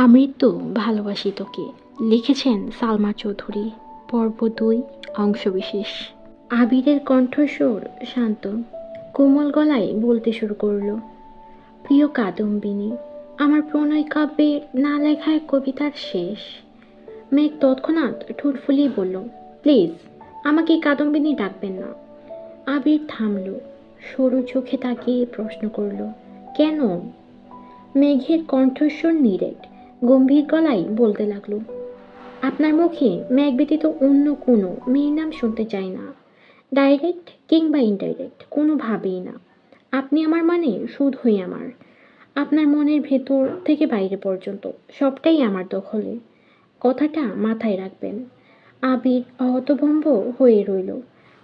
আমৃত্যু ভালোবাসি তোকে। লিখেছেন সালমা চৌধুরী। পর্ব দুই, অংশবিশেষ। আবিরের কণ্ঠস্বর শান্ত। কোমল গলায় বলতে শুরু করল, প্রিয় কাদম্বিনী, আমার প্রণয় কাব্যে না লেখা এক কবিতার শেষ। মেঘ তৎক্ষণাৎ ঠোঁট বলল, প্লিজ, আমাকে কাদম্বিনী ডাকবেন না। আবির থামলো, সরু চোখে তাকিয়ে প্রশ্ন করল, কেন? মেঘের কণ্ঠস্বর নিরেট গম্ভীর গলায় বলতে লাগল, আপনার মুখে মেঘ ব্যতীত অন্য কোনো মেয়ের নাম শুনতে চাই না। ডাইরেক্ট কিংবা ইনডাইরেক্ট কোনোভাবেই না। আপনি আমার মানে শুধুই আমার। আপনার মনের ভেতর থেকে বাইরে পর্যন্ত সবটাই আমার দখলে। কথাটা মাথায় রাখবেন। আবির হতভম্ব হয়ে রইল।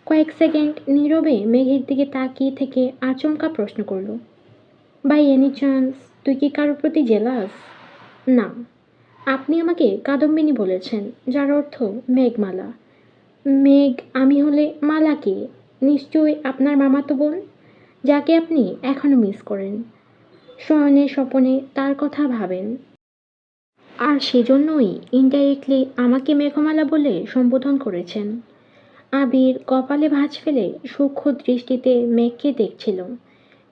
কয়েক সেকেন্ড নীরবে মেঘের দিকে তাকিয়ে থেকে আচমকা প্রশ্ন করল বাই এনি চান্স তুই কি কারোর প্রতি জেলাস না, আপনি আমাকে কাদম্বিনী বলেছেন, যার অর্থ মেঘমালা। মেঘ, আমি হলে মালা মালাকে নিশ্চয়ই আপনার মামাতো বোন, যাকে আপনি এখনও মিস করেন। শয়নে স্বপনে তার কথা ভাবেন। আর সেজন্যই ইনডাইরেক্টলি আমাকে মেঘমালা বলে সম্বোধন করেছেন। আবির কপালে ভাঁজ ফেলে সূক্ষ্ম দৃষ্টিতে মেঘকে দেখছিল।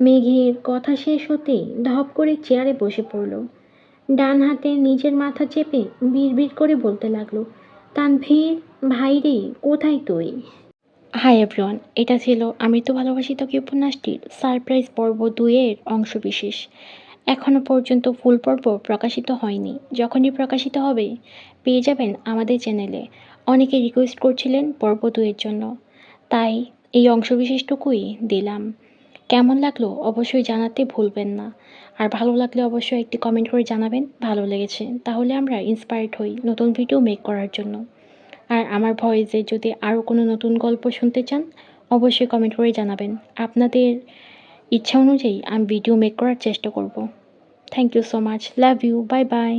মেঘের কথা শেষ হতেই ধপ করে চেয়ারে বসে পড়ল। ডান হাতে নিজের মাথা চেপে বিড়বিড় করে বলতে লাগল, তানভীর, ভাই রে, কোথায় তুই? হাই এভরিওয়ান, এটা ছিল আমি তো ভালোবাসি তোকে উপন্যাসটির সারপ্রাইজ পর্ব দুইয়ের অংশবিশেষ এখনও পর্যন্ত ফুল পর্ব প্রকাশিত হয়নি। যখনই প্রকাশিত হবে, পেয়ে যাবেন আমাদের চ্যানেলে। অনেকে রিকোয়েস্ট করছিলেন পর্ব দুইয়ের জন্য। তাই এই অংশবিশেষটুকুই দিলাম। কেমন লাগল অবশ্যই জানাতে ভুলবেন না। আর ভালো লাগলে অবশ্যই একটি কমেন্ট করে জানাবেন, ভালো লেগেছে। তাহলে আমরা ইন্সপায়ার্ড হই নতুন ভিডিও মেক করার জন্য। আর আমার ভয়েসে যদি আরও কোনো নতুন গল্প শুনতে চান, অবশ্যই কমেন্ট করে জানাবেন। আপনাদের ইচ্ছা অনুযায়ী আমি ভিডিও মেক করার চেষ্টা করব। Thank you so much love you bye bye